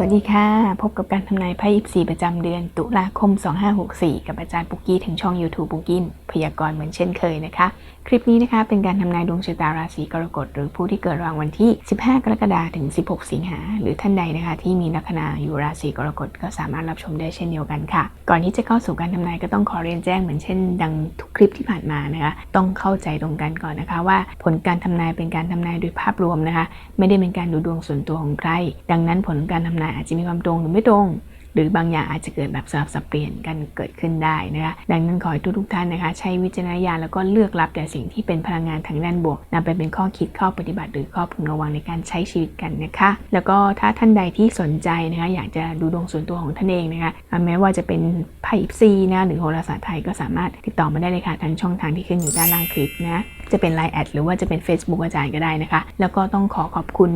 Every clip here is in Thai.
สวัสดีค่ะ พบกับการทำนายไพ่ยิปซีประจำเดือนตุลาคม 2564 กับอาจารย์ปุกกี้ถึงช่อง YouTube ปุกกี้พยากรณ์เหมือนเช่นเคยนะคะ คลิปนี้นะคะเป็นการทำนายดวงชะตาราศีกรกฎหรือผู้ที่เกิดระหว่างวันที่ 15 กรกฎาคมถึง 16 สิงหาหรือท่านใดนะคะ ที่มีลัคนาอยู่ราศีกรกฎก็สามารถรับชมได้เช่นเดียวกันค่ะ ก่อนที่จะเข้าสู่การทำนายก็ต้องขอเรียนแจ้งเหมือนเช่น ดังทุกคลิปที่ผ่านมานะคะต้องเข้าใจตรงกันก่อนนะคะ ว่าผลการทำนายเป็นการทำนายโดยภาพรวมนะคะ ไม่ได้เป็นการดูดวงส่วนตัวของใคร ดังนั้นผลการทำนายอาจจะมีความตรงหรือไม่ตรง หรือบางอย่างอาจจะเกิดแบบสลับสับเปลี่ยนกันเกิดขึ้นได้นะคะดังนั้นขอให้ทุกทุกท่านนะคะ ใช้วิจารณญาณแล้วก็เลือกรับแต่สิ่งที่เป็นพลังงานทางด้านบวกนำไปเป็นข้อคิดข้อปฏิบัติ หรือข้อพึงระวังในการใช้ชีวิตกันนะคะ แล้วก็ถ้าท่านใดที่สนใจนะคะอยากจะดูดวงส่วนตัวของท่านเองนะคะแม้ว่าจะเป็นไพ่อิปซีนะหรือโหราศาสตร์ไทยก็สามารถติดต่อมาได้เลยค่ะทางช่องทางที่ขึ้นอยู่ด้านล่างคลิปนะจะเป็น Line แอดหรือว่าจะเป็น Facebook อาจารย์ก็ได้นะคะ แล้วก็ต้องขอขอบคุณ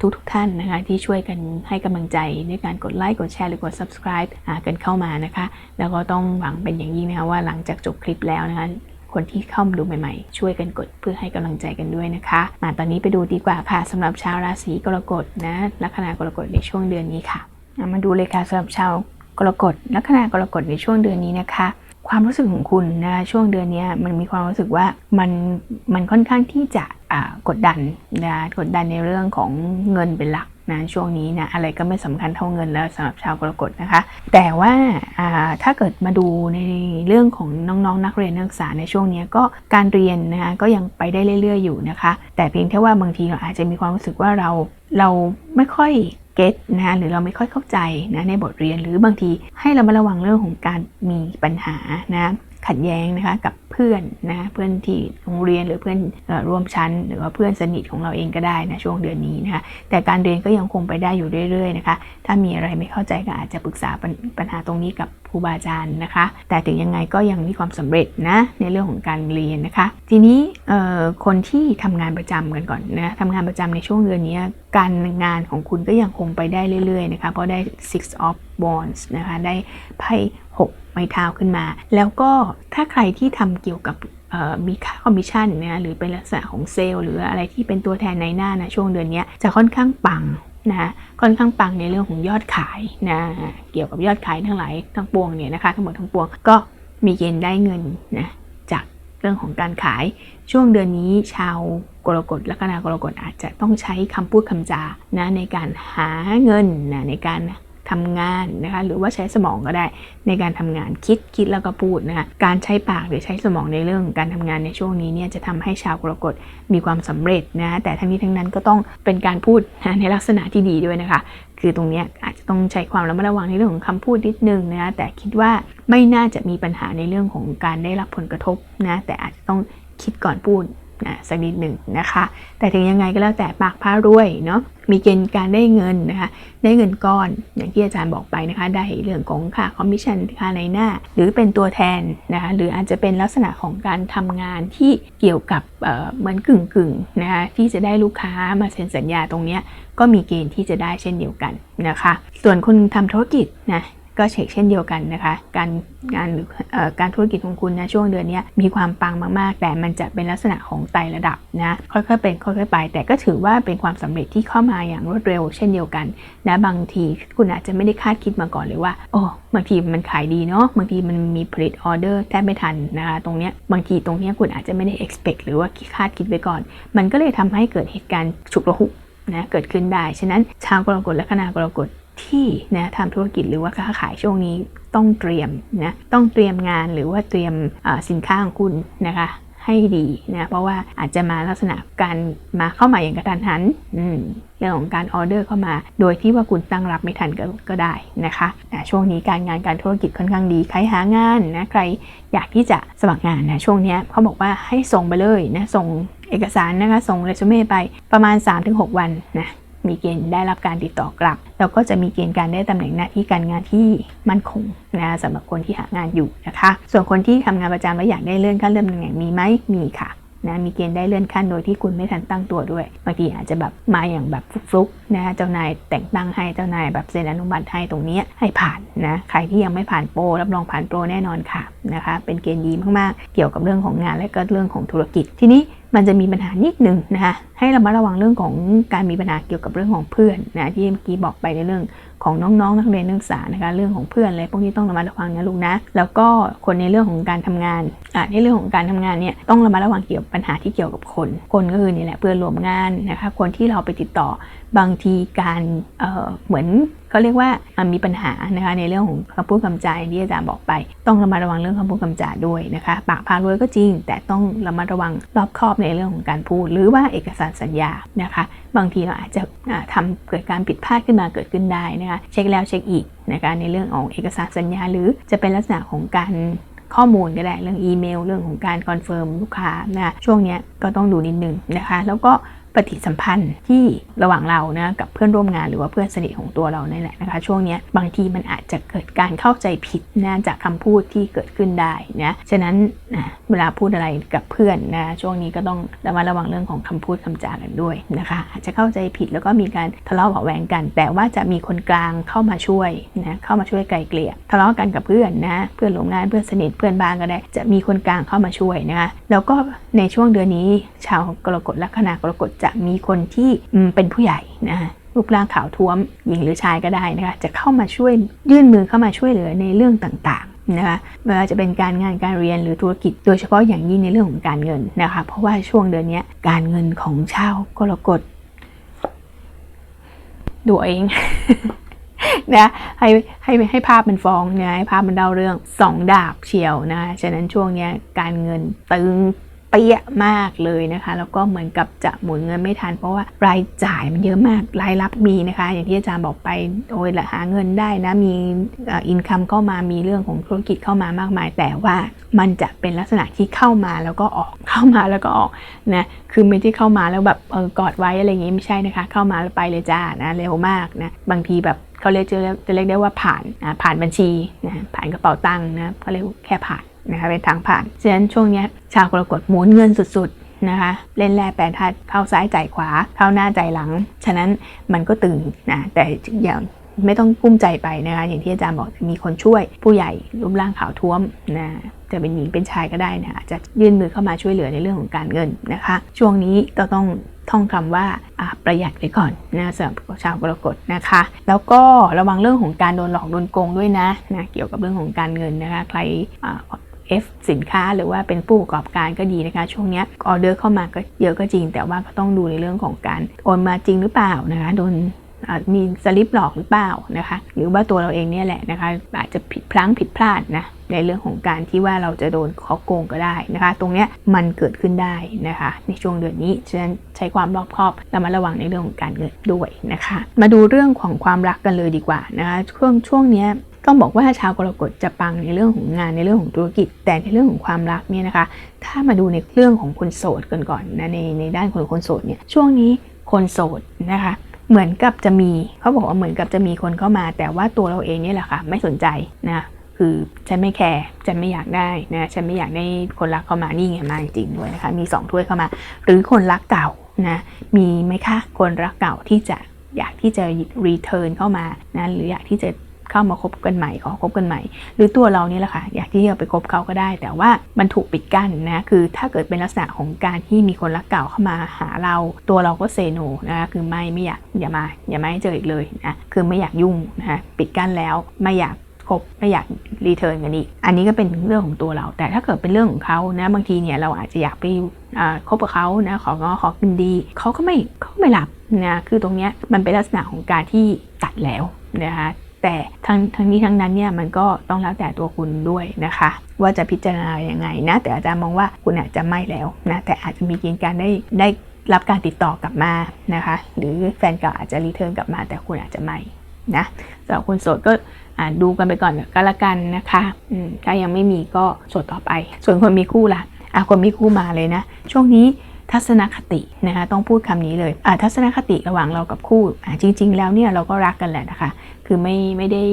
ทุกทุกท่านนะคะที่ช่วยกันให้กำลังใจในการกดไลค์กดแชร์หรือกด subscribe กันเข้ามานะคะ แล้วก็ต้องหวังเป็นอย่างยิ่งนะคะว่าหลังจากจบคลิปแล้วนะคะคนที่เข้ามาดูใหม่ๆ ช่วยกันกดเพื่อให้กำลังใจกันด้วยนะคะมาตอนนี้ไปดูดีกว่าค่ะสำหรับชาวราศีกรกฎนะลัคนากรกฎในช่วงเดือนนี้ค่ะอะ มาดูเลยค่ะสำหรับชาวกรกฎลัคนากรกฎในช่วงเดือนนี้นะคะ ความรู้สึกของคุณนะช่วงเดือนนี้มันมีความรู้สึกว่ามันมันค่อนข้างที่จะกดดันนะกดดันในเรื่องของเงินเป็นหลักนะช่วงนี้นะอะไรก็ไม่สำคัญเท่าเงินแล้วสำหรับชาวกรกฎนะคะ แต่ว่าถ้าเกิดมาดูในเรื่องของน้องๆนนักเรียนนักศึกษาในช่วงนี้ก็การเรียนนะคะก็ยังไปได้เรื่อย ๆ อยู่นะคะ แต่เพียงแค่ว่าบางทีเราอาจจะมีความรู้สึกว่าเราเราไม่ค่อย ก็ตนะคะหรือเราไม่ค่อยเข้าใจนะในบทเรียนหรือบางทีให้เรามาระวังเรื่องของการมีปัญหานะ ขัดแย้งนะคะกับเพื่อนนะเพื่อนที่โรงเรียนหรือเพื่อนอร่วมชั้น หรือว่าเพื่อนสนิทของเราเองก็ได้นะช่วงเดือนนี้นะคะแต่การเรียนก็ยังคงไปได้อยู่เรื่อยๆนะคะถ้ามีอะไรไม่เข้าใจก็อาจจะปรึกษาปัญปัญหาตรงนี้กับครูบาอาจารย์นะคะ แต่ถึงยังไงก็ยังมีความสำเร็จนะในเรื่องของการเรียนนะคะ ทีนี้คนที่ทำงานประจำกันก่อนนะทำงานประจำในช่วงเดือนนี้การงานของคุณก็ยังคงไปได้เรื่อยๆนะคะเพราะได้ six of wands นะคะได้ไพ่หก ไม้เท้าขึ้นมา แล้วก็ถ้าใครที่ทำเกี่ยวกับมีค่าคอมมิชชั่นนะหรือเป็นลักษณะของเซลล์หรืออะไรที่เป็นตัวแทนในหน้านะช่วงเดือนนี้จะค่อนข้างปังนะค่อนข้างปังในเรื่องของยอดขายนะเกี่ยวกับยอดขายทั้งหลายทั้งปวงเนี่ยนะคะทั้งหมดทั้งปวงก็มีเกณฑ์ได้เงินนะจากเรื่องของการขายช่วงเดือนนี้ชาวกรกฎลัคนากรกฎอาจจะต้องใช้คำพูดคำจานะในการหาเงินนะในการ ทำงานนะคะหรือว่าใช้สมองก็ได้ในการทำงานคิดคิดแล้วก็พูดนะคะการใช้ปากหรือใช้สมองในเรื่องของการทำงานในช่วงนี้เนี่ยจะทำให้ชาวกรกฎมีความสำเร็จนะแต่ทั้งนี้ทั้งนั้นก็ต้องเป็นการพูดนะในลักษณะที่ดีด้วยนะคะคือตรงนี้อาจจะต้องใช้ความระมัดระวังในเรื่องของคำพูดนิดนึงนะแต่คิดว่าไม่น่าจะมีปัญหาในเรื่องของการได้รับผลกระทบนะแต่อาจจะต้องคิดก่อนพูด นะสักนิดหนึ่งนะคะ แต่ถึงยังไงก็แล้วแต่ปากผ้ารวยเนาะมีเกณฑ์การได้เงินนะคะ ได้เงินก้อนอย่างที่อาจารย์บอกไปนะคะ ได้เรื่องของค่าคอมมิชชั่นค่าในหน้า หรือเป็นตัวแทนนะคะหรืออาจจะเป็นลักษณะของการทำงานที่เกี่ยวกับเเหมือนกึ่งกึ่งนะคะที่จะได้ลูกค้ามาเซ็นสัญญาตรงนี้ก็มีเกณฑ์ที่จะได้เช่นเดียวกันนะคะ ส่วนคนทำธุรกิจนะ ก็เช็คเช่นเดียวกันนะคะ การงานหรือการธุรกิจของคุณนะช่วงเดือนนี้มีความปังมากๆ แต่มันจะเป็นลักษณะของไต่ระดับนะค่อยๆเป็นค่อยๆไป แต่ก็ถือว่าเป็นความสำเร็จที่เข้ามาอย่างรวดเร็ว เช่นเดียวกันนะบางทีคุณอาจจะไม่ได้คาดคิดมาก่อนเลยว่าโอ้บางทีมันขายดีเนาะบางทีมันมีผลิตออเดอร์แทบไม่ทันนะคะตรงเนี้ยบางทีตรงเนี้ยคุณอาจจะไม่ได้ expect หรือว่าคาดคิดไว้ก่อน มันก็เลยทำให้เกิดเหตุการณ์ฉุกระหุกนะเกิดขึ้นได้ ฉะนั้นชาวกรกฎและคณะกรกฎ ที่นะทำธุรกิจหรือว่าค้าขายช่วงนี้ต้องเตรียมนะต้องเตรียมงานหรือว่าเตรียมสินค้าของคุณนะคะให้ดีนะเพราะว่าอาจจะมาลักษณะการมาเข้ามาอย่างกระทันหันเรื่องของการออเดอร์เข้ามา โดยที่ว่าคุณตั้งรับไม่ทันก็กได้นะคะช่วงนี้การงานการธุรกิจค่อนข้างดี ใครหางานนะใครอยากที่จะสมัครงานนะช่วงนี้เขาบอกว่าให้ส่งไปเลยนะส่งเอกสารนะคะส่งเรซูเม่ไปประมาณ 3-6 วันนะ มีเกณฑ์ได้รับการติดต่อกลับ แล้วก็จะมีเกณฑ์การได้ตำแหน่งหน้าที่การงานที่มั่นคงนะสำหรับคนที่หางานอยู่นะคะ ส่วนคนที่ทำงานประจำแล้วอยากได้เลื่อนขั้นเลื่อนตำแหน่งมีไหมมีค่ะนะมีเกณฑ์ได้เลื่อนขั้นโดยที่คุณไม่ทันตั้งตัวด้วยบางทีอาจจะแบบมาอย่างแบบฟลุกๆนะเจ้านายแต่งตั้งให้เจ้านายแบบเซ็นอนุมัติให้ตรงนี้ให้ผ่านนะใครที่ยังไม่ผ่านโปรรับรองผ่านโปรแน่นอนค่ะนะคะเป็นเกณฑ์ดีมากๆ เกี่ยวกับเรื่องของงานและก็เรื่องของธุรกิจทีนี้ มันจะมีปัญหานิดหนึ่งนะคะให้เรามาระวังเรื่องของการมีปัญหาเกี่ยวกับเรื่องของเพื่อนนะที่เมื่อกี้บอกไปในเรื่อง ของน้องๆนักเรียนนักศึกษานะคะเรื่องของเพื่อนอะไรพวกนี้ต้องระมัดระวังนะลูกนะ แล้วก็คนในเรื่องของการทำงานอ่าในเรื่องของการทำงานเนี่ยต้องระมัดระวังเกี่ยวกับปัญหาที่เกี่ยวกับคน คนก็คือนี่แหละเพื่อนร่วมงานนะคะคนที่เราไปติดต่อบางทีการเอ่อเหมือนเขาเรียกว่ามีปัญหานะคะในเรื่องของคำพูดคำจาที่อาจารย์บอกไป ต้องระมัดระวังเรื่องคำพูดคำจาด้วยนะคะปากพารวยก็จริง แต่ต้องระมัดระวังรอบคอบในเรื่องของการพูด หรือว่าเอกสารสัญญานะคะบางทีเราอาจจะทำเกิดการผิดพลาดขึ้นมาเกิดขึ้นได้นะคะเช็คแล้วเช็คอีกนะคะในเรื่องของเอกสารสัญญา หรือจะเป็นลักษณะของการข้อมูลก็ได้เรื่องอีเมล เรื่องของการคอนเฟิร์มลูกค้านะช่วงนี้ก็ต้องดูนิดนึงนะคะ แล้วก็ ปฏิสัมพันธ์ที่ระหว่างเรานะกับเพื่อนร่วมงานหรือว่าเพื่อนสนิทของตัวเรานี่แหละนะคะ ช่วงนี้บางทีมันอาจจะเกิดการเข้าใจผิดนะจากคำพูดที่เกิดขึ้นได้นะฉะนั้นนะเวลาพูดอะไรกับเพื่อนนะช่วงนี้ก็ต้องระมัดระวังเรื่องของคำพูดคำจากันด้วยนะคะ อาจจะเข้าใจผิดแล้วก็มีการทะเลาะเบาแหวงกัน แต่ว่าจะมีคนกลางเข้ามาช่วยนะเข้ามาช่วยไกลเกลี่ยทะเลาะกันกับเพื่อนนะเพื่อนร่วมงานเพื่อนสนิทเพื่อนบ้านก็ได้ จะมีคนกลางเข้ามาช่วยนะคะแล้วก็ในช่วงเดือนนี้ชาวกรกฎลัคนากรกฎจะมีคนที่เป็นผู้ใหญ่นะรูปร่างขาวท้วมหญิงหรือชายก็ได้นะคะจะเข้ามาช่วยยื่นมือเข้ามาช่วยเหลือในเรื่องต่างๆนะคะไม่ว่าจะเป็นการงานการเรียนหรือธุรกิจ โดยเฉพาะอย่างยิ่งในเรื่องของการเงินนะคะเพราะว่าช่วงเดือนนี้การเงินของชาวกรกฎดูเองนะให้ให้ให้ภาพมันฟ้องนะให้ภาพมันเล่าเรื่องสองดาบเชียวนะฉะนั้นช่วงนี้การเงินตึง เปี้ยมากเลยนะคะ แล้วก็เหมือนกับจะหมุนเงินไม่ทัน เพราะว่ารายจ่ายมันเยอะมากรายรับมีนะคะ อย่างที่อาจารย์บอกไปโอ้ยละหาเงินได้นะมีอินคัมเข้ามามีเรื่องของธุรกิจเข้ามามากมาย แต่ว่ามันจะเป็นลักษณะที่เข้ามาแล้วก็ออกเข้ามาแล้วก็ออกนะคือไม่ได้เข้ามาแล้วแบบเออกอดไว้อะไรอย่างงี้ไม่ใช่นะคะ เข้ามาแล้วไปเลยจ้านะเร็วมากนะบางทีแบบเขาเรียกจะเรียกได้ว่าผ่านนะผ่านบัญชีนะผ่านกระเป๋าตังค์นะเขาเรียกแค่ผ่าน นะคะเป็นทางผ่านฉะนั้นช่วงนี้ชาวกรกฎหมุนเงินสุดๆนะคะ เล่นแร่แปรธาตุเข้าซ้ายจ่ายขวา เข้าหน้าใจหลัง ฉะนั้นมันก็ตึงนะแต่อย่างไม่ต้องกุ้มใจไปนะคะอย่างที่อาจารย์บอกมีคนช่วยผู้ใหญ่รูปร่างขาวท้วมนะจะเป็นหญิงเป็นชายก็ได้นะอาจจะยื่นมือเข้ามาช่วยเหลือในเรื่องของการเงินนะคะ ช่วงนี้ก็ต้องท่องคำว่าประหยัดไว้ก่อนนะสำหรับชาวกรกฎนะคะ แล้วก็ระวังเรื่องของการโดนหลอกโดนโกงด้วยนะนะเกี่ยวกับเรื่องของการเงินนะคะใคร F สินค้า หรือว่าเป็นผู้ประกอบการก็ดีนะคะ ช่วงนี้ออเดอร์เข้ามาก็เยอะก็จริง แต่ว่าก็ต้องดูในเรื่องของการโอนมาจริงหรือเปล่านะคะโดนมีสลิปหลอกหรือเปล่านะคะ หรือว่าตัวเราเองเนี่ยแหละนะคะ อาจจะผิดพลั้งผิดพลาดนะในเรื่องของการที่ว่าเราจะโดนเขาโกงก็ได้นะคะ ตรงเนี้ยมันเกิดขึ้นได้นะคะ ในช่วงเดือนนี้ฉะนั้นใช้ความรอบคอบระมัดระวังในเรื่องของการเงินด้วยนะคะ มาดูเรื่องของความรักกันเลยดีกว่านะคะช่วงช่วงเนี้ย ต้องบอกว่าชาวกรกฎจะปังในเรื่องของงานในเรื่องของธุรกิจ แต่ในเรื่องของความรักเนี่ยนะคะ ถ้ามาดูในเรื่องของคนโสดกันก่อนนะในในด้านคนคนโสดเนี่ยช่วงนี้คนโสดนะคะเหมือนกับจะมีเขาบอกว่าเหมือนกับจะมีคนเข้ามา แต่ว่าตัวเราเองเนี่ยแหละค่ะไม่สนใจนะคือฉันไม่แคร์ฉันไม่อยากได้นะฉันไม่อยากได้คนรักเข้ามานี่ไงมาจริงด้วยนะคะมี 2 ถ้วยเข้ามา หรือคนรักเก่านะมีไหมคะคนรักเก่าที่จะอยากที่จะรีเทิร์นเข้ามานะหรืออยากที่จะ เข้ามาคบกันใหม่ขอคบกันใหม่ หรือตัวเรานี่แหละค่ะอยากที่จะไปคบเขาก็ได้ แต่ว่ามันถูกปิดกั้นนะคือถ้าเกิดเป็นลักษณะของการที่มีคนรักเก่าเข้ามาหาเรา ตัวเราก็เซโนนะคะคือไม่ไม่อยากอย่ามาอย่ามาให้เจออีกเลยนะคือไม่อยากยุ่งนะคะปิดกั้นแล้วไม่อยากคบไม่อยากรีเทิร์นกันอีก อันนี้ก็เป็นเรื่องของตัวเรา แต่ถ้าเกิดเป็นเรื่องของเขานะบางทีเนี่ยเราอาจจะอยากไปคบกับเขานะของอขอกินดีเขาก็ไม่เขาไม่หลับนะคือตรงนี้มันเป็นลักษณะของการที่ตัดแล้วนะคะ แต่ทั้งทั้งนี้ทั้งนั้นเนี่ยมันก็ต้องแล้วแต่ตัวคุณด้วยนะคะ ว่าจะพิจารณาอย่างไงนะ แต่อาจารย์มองว่าคุณอาจจะไม่แล้วนะแต่อาจจะมีเกณฑ์การได้ได้รับการติดต่อกลับมานะคะ หรือแฟนเก่าอาจจะรีเทิร์นกลับมา แต่คุณอาจจะไม่นะสำหรับคนโสดก็ดูกันไปก่อนก็แล้วกันนะคะถ้ายังไม่มีก็โสดต่อไป ส่วนคนมีคู่ล่ะอะคนมีคู่มาเลยนะ ช่วงนี้ทัศนคตินะคะต้องพูดคำนี้เลยทัศนคติระหว่างเรากับคู่จริง ๆ แล้วเนี่ยเราก็รักกันแหละนะคะ คือไม่ไม่ได้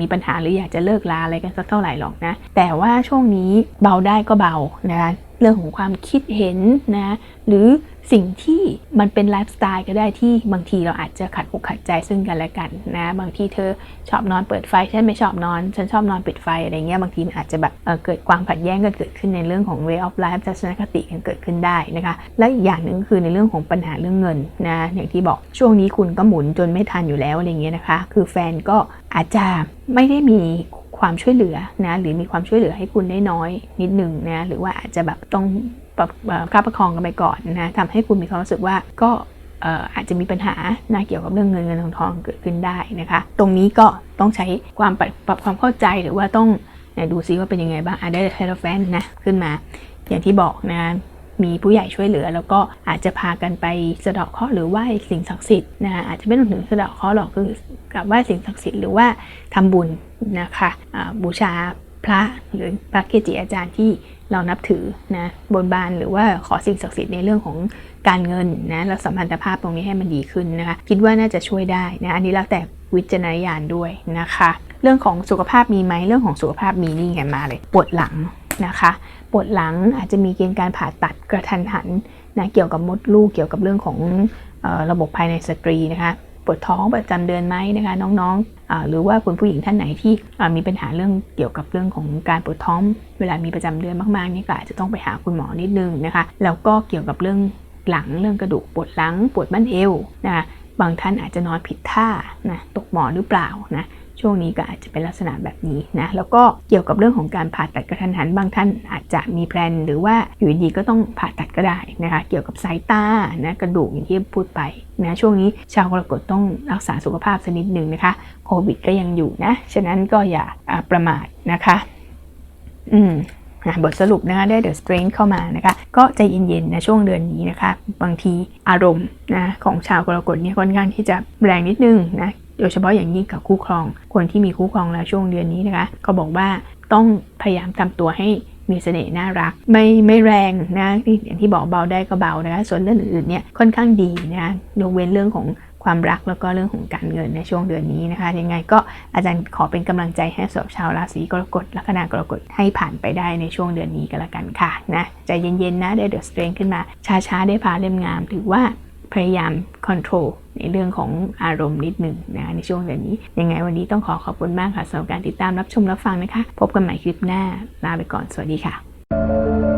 มีปัญหาหรืออยากจะเลิกลาอะไรกันสักเท่าไหร่หรอกนะ แต่ว่าช่วงนี้เบาได้ก็เบานะคะเรื่องของความคิดเห็นนะหรือ สิ่งที่มันเป็นไลฟ์สไตล์ก็ได้ที่บางทีเราอาจจะขัดอกขัดใจซึ่งกันและกันนะ บางทีเธอชอบนอนเปิดไฟ ฉันไม่ชอบนอน ฉันชอบนอนปิดไฟอะไรเงี้ยบางทีมันอาจจะแบบเออเกิดความขัดแย้งกันเกิดขึ้นในเรื่องของ way of life ทัศนคติกันเกิดขึ้นได้นะคะ และอีกอย่างหนึ่งก็คือในเรื่องของปัญหาเรื่องเงินนะอย่างที่บอกช่วงนี้คุณก็หมุนจนไม่ทันอยู่แล้วอะไรเงี้ยนะคะ คือแฟนก็อาจจะไม่ได้มีความช่วยเหลือนะหรือมีความช่วยเหลือให้คุณได้น้อยนิดหนึ่งนะหรือว่าอาจจะแบบต้อง ประเอ่อประคับประคองกันไปก่อนนะทำให้คุณมีความรู้สึกว่าก็อาจจะมีปัญหานะเกี่ยวกับเรื่องเงินเงินทองทองเกิดขึ้นได้นะคะ ตรงนี้ก็ต้องใช้ความปรับบความเข้าใจหรือว่าต้องดูซิว่าเป็นยังไงบ้างอะได้เทเลแฟนนะขึ้นมา อย่างที่บอกนะมีผู้ใหญ่ช่วยเหลือ แล้วก็อาจจะพากันไปสะเดาะเคราะห์หรือไหว้สิ่งศักดิ์สิทธิ์นะอาจจะไม่ต้องถึงสะเดาะเคราะห์หรอกคือกราบไหว้สิ่งศักดิ์สิทธิ์หรือว่าทำบุญนะคะบูชา พระหรือพระเกจิอาจารย์ที่เรานับถือนะบนบานหรือว่าขอสิ่งศักดิ์สิทธิ์ในเรื่องของการเงินนะและสัมพันธภาพตรงนี้ให้มันดีขึ้นนะคะคิดว่าน่าจะช่วยได้นะอันนี้แล้วแต่วิจารณญาณด้วยนะคะ เรื่องของสุขภาพมีไหมเรื่องของสุขภาพมีนี่ไงมาเลยปวดหลังนะคะปวดหลังอาจจะมีเกณฑ์การผ่าตัดกระทันหันนะเกี่ยวกับมดลูกเกี่ยวกับเรื่องของออระบบภายในสตรีนะคะปวดท้องประจำเดือนไหมนะคะ น้องๆ หรือว่าคุณผู้หญิงท่านไหนที่มีปัญหาเรื่องเกี่ยวกับเรื่องของการปวดท้อง เวลามีประจำเดือนมากๆนี่ก็อาจจะต้องไปหาคุณหมอนิดนึงนะคะแล้วก็เกี่ยวกับเรื่องหลังเรื่องกระดูกปวดหลังปวดบั้นเอวนะคะบางท่านอาจจะนอนผิดท่านะตกหมอนหรือเปล่านะ ช่วงนี้ก็อาจจะเป็นลักษณะแบบนี้นะแล้วก็เกี่ยวกับเรื่องของการผ่าตัดกระทันหันบางท่านอาจจะมีแพลนหรือว่าอยู่ดีๆก็ต้องผ่าตัดก็ได้นะคะเกี่ยวกับสายตานะกระดูกอย่างที่พูดไปนะช่วงนี้ชาวกรกฎต้องรักษาสุขภาพสักนิดหนึ่งนะคะโควิดก็ยังอยู่นะฉะนั้นก็อย่าประมาทนะคะอืมอะบทสรุปนะคะได้ The Strength เข้ามานะคะ ก็ใจเย็นๆนะช่วงเดือนนี้นะคะ บางทีอารมณ์นะของชาวกรกฎเนี่ยค่อนข้างที่จะแรงนิดนึงนะ โดยเฉพาะอย่างยิ่งกับคู่ครอง คนที่มีคู่ครองแล้วช่วงเดือนนี้นะคะก็บอกว่าต้องพยายามทำตัวให้มีเสน่ห์น่ารัก ไม่ไม่แรงนะที่อย่างที่บอกเบาได้ก็เบานะคะส่วนเรื่องอื่นๆเนี่ยค่อนข้างดีนะยกเว้นเรื่องของความรักแล้วก็เรื่องของการเงินในช่วงเดือนนี้นะคะยังไงก็อาจารย์ขอเป็นกำลังใจให้สำหรับชาวราศีกรกฎลัคนากรกฎให้ผ่านไปได้ในช่วงเดือนนี้ก็แล้วกันค่ะนะใจเย็นๆนะได้เดือะสเตรนขึ้นมาช้าๆได้พาเล่มงาม ถือว่า พยายามคอนโทรลในเรื่องของอารมณ์นิดหนึ่งนะในช่วงเดือนนี้ ยังไงวันนี้ต้องขอขอบคุณมากค่ะสำหรับการติดตามรับชมรับฟังนะคะ พบกันใหม่คลิปหน้าลาไปก่อนสวัสดีค่ะ